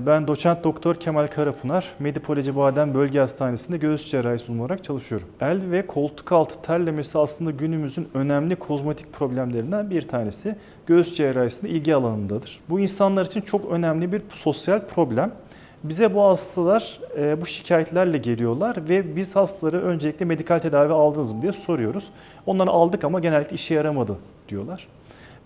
Ben doçent doktor Kemal Karapınar, Medipoloji Badem Bölge Hastanesi'nde göğüs cerrahisi olarak çalışıyorum. El ve koltuk altı terlemesi aslında günümüzün önemli kozmetik problemlerinden bir tanesi. Göğüs cerrahisinde ilgi alanındadır. Bu insanlar için çok önemli bir sosyal problem. Bize bu hastalar e, bu şikayetlerle geliyorlar ve biz hastaları öncelikle medikal tedavi aldınız mı diye soruyoruz. Onları aldık ama genellikle işe yaramadı diyorlar.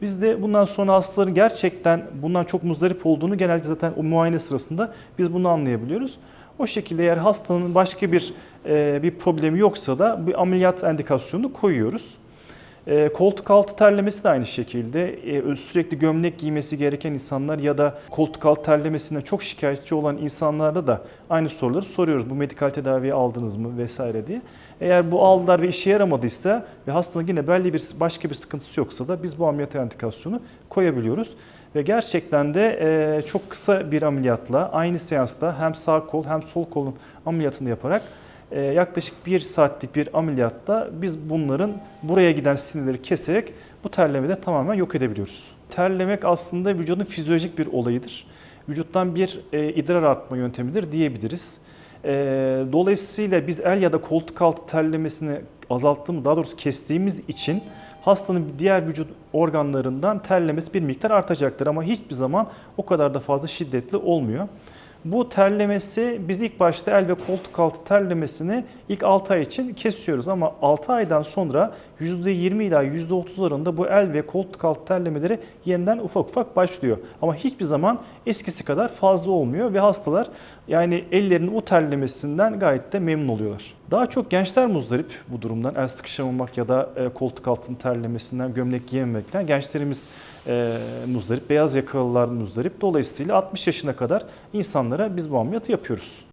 Biz de bundan sonra hastaların gerçekten bundan çok muzdarip olduğunu genellikle zaten o muayene sırasında biz bunu anlayabiliyoruz. O şekilde eğer hastanın başka bir e, bir problemi yoksa da bir ameliyat endikasyonunu koyuyoruz. E, koltuk altı terlemesi de aynı şekilde e, sürekli gömlek giymesi gereken insanlar ya da koltuk altı terlemesinden çok şikayetçi olan insanlarda da aynı soruları soruyoruz. Bu medikal tedaviyi aldınız mı vesaire diye. Eğer bu aldılar ve işe yaramadıysa ve hastanın yine belli bir başka bir sıkıntısı yoksa da biz bu ameliyat endikasyonu koyabiliyoruz. Ve gerçekten de e, çok kısa bir ameliyatla aynı seansta hem sağ kol hem sol kolun ameliyatını yaparak yaklaşık bir saatlik bir ameliyatta biz bunların buraya giden sinirleri keserek bu terlemeyi de tamamen yok edebiliyoruz. Terlemek aslında vücudun fizyolojik bir olayıdır. Vücuttan bir e, idrar artma yöntemidir diyebiliriz. E, dolayısıyla biz el ya da koltuk altı terlemesini azalttığımız, daha doğrusu kestiğimiz için hastanın diğer vücut organlarından terlemesi bir miktar artacaktır ama hiçbir zaman o kadar da fazla şiddetli olmuyor. Bu terlemesi biz ilk başta el ve koltuk altı terlemesini ilk 6 ay için kesiyoruz ama 6 aydan sonra %20 ila %30 oranında bu el ve koltuk altı terlemeleri yeniden ufak ufak başlıyor. Ama hiçbir zaman eskisi kadar fazla olmuyor ve hastalar yani ellerinin o terlemesinden gayet de memnun oluyorlar. Daha çok gençler muzdarip bu durumdan. El sıkışamamak ya da e, koltuk altının terlemesinden, gömlek giyememekten gençlerimiz e, muzdarip, beyaz yakalılar muzdarip. Dolayısıyla 60 yaşına kadar insanlara biz bu ameliyatı yapıyoruz.